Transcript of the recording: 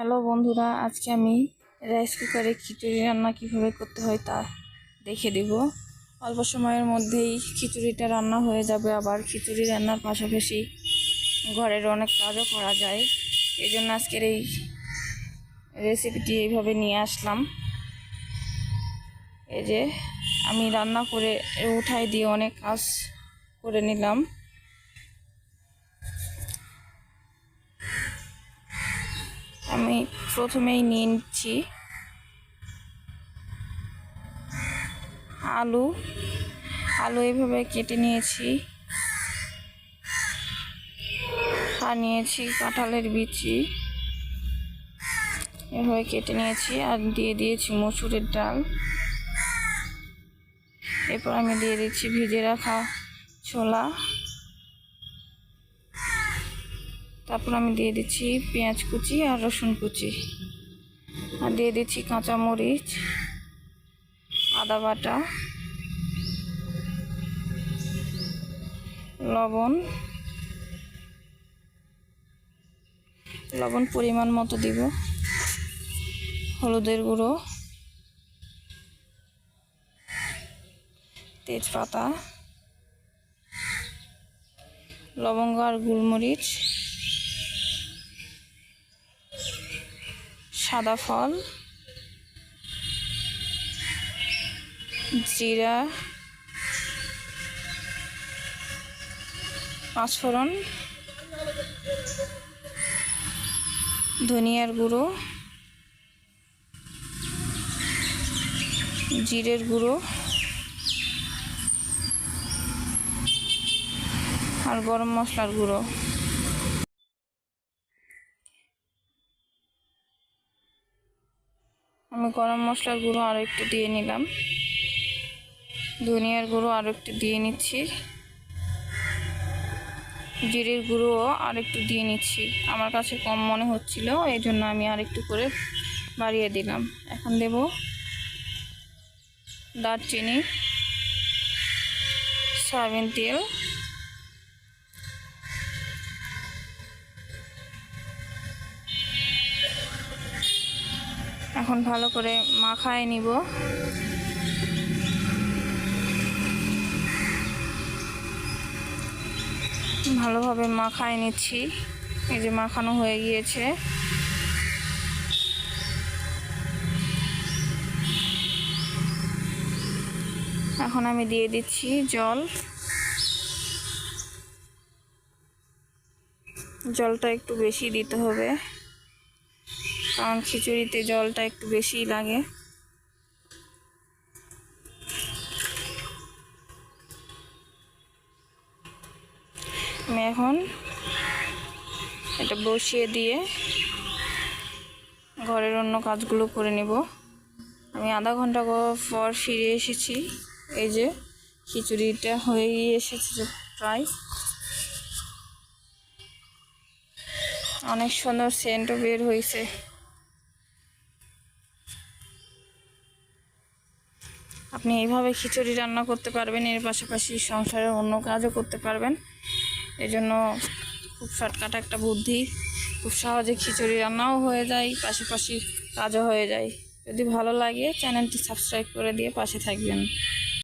Hello বন্ধুরা, আজকে আমি রাইস কুকারে খিচুড়ি রান্না কীভাবে করতে হয় তা দেখে দিব। অল্প সময়ের মধ্যেই খিচুড়িটা রান্না হয়ে যাবে। আবার খিচুড়ি রান্নার পাশাপাশি ঘরের অনেক কাজও করা যায়। এই জন্য আজকের এই রেসিপিটি এইভাবে নিয়ে আসলাম। এই যে আমি রান্না করে উঠাই দিয়ে অনেক কাজ করে নিলাম। আমি প্রথমেই নিয়ে নিচ্ছি। আলু আলু এইভাবে কেটে নিয়েছি। আর নিয়েছি কাঁঠালের বিচি। এভাবে কেটে নিয়েছি আর দিয়ে দিয়েছি মসুরের ডাল। এরপর আমি দিয়ে দিচ্ছি ভিজে রাখা ছোলা। তারপর আমি দিয়ে দিচ্ছি পেঁয়াজ কুচি আর রসুন কুচি। আর দিয়ে দিচ্ছি কাঁচামরিচ আদা বাটা, লবণ। লবণ পরিমাণ মতো দিব। হলুদের গুঁড়ো। তেজপাতা। লবঙ্গ আর গোলমরিচ। সাদা ফল জিরা পাঁচফোড়ন ধনিয়ার গুঁড়ো জিরের গুঁড়ো আর গরম মশলার গুঁড়ো। গরম মশলার গুঁড়ো আরও একটু দিয়ে নিলাম। ধনিয়ার গুঁড়ো আরও একটু দিয়ে নিচ্ছি। জিরের গুঁড়োও আর একটু দিয়ে নিচ্ছি। আমার কাছে কম মনে হচ্ছিল এই জন্য আমি আর একটু করে বাড়িয়ে দিলাম। এখন দেব দারচিনি, সয়াবিন তেল। এখন ভালো করে মাখায় নিব। ভালোভাবে মাখায় নিচ্ছি। এই যে মাখানো হয়ে গিয়েছে। এখন আমি দিয়ে দিচ্ছি জল। জলটা একটু বেশি দিতে হবে। কারণ খিচুড়িতে জলটা একটু বেশিই লাগে। আমি এখন এটা বসিয়ে দিয়ে ঘরের অন্য কাজগুলো করে নেব। আমি আধা ঘণ্টা পর ফিরে এসেছি। এই যে খিচুড়িটা হয়েই এসেছে প্রায়। অনেক সুন্দর সেন্টও বের হয়েছে। আপনি এইভাবে খিচুড়ি রান্না করতে পারবেন, এর পাশাপাশি সংসারের অন্য কাজও করতে পারবেন। এজন্য খুব শর্টকাট একটা বুদ্ধি, খুব সহজে খিচুড়ি রান্নাও হয়ে যায়, পাশাপাশি কাজও হয়ে যায়। যদি ভালো লাগে, চ্যানেলটি সাবস্ক্রাইব করে দিয়ে পাশে থাকবেন।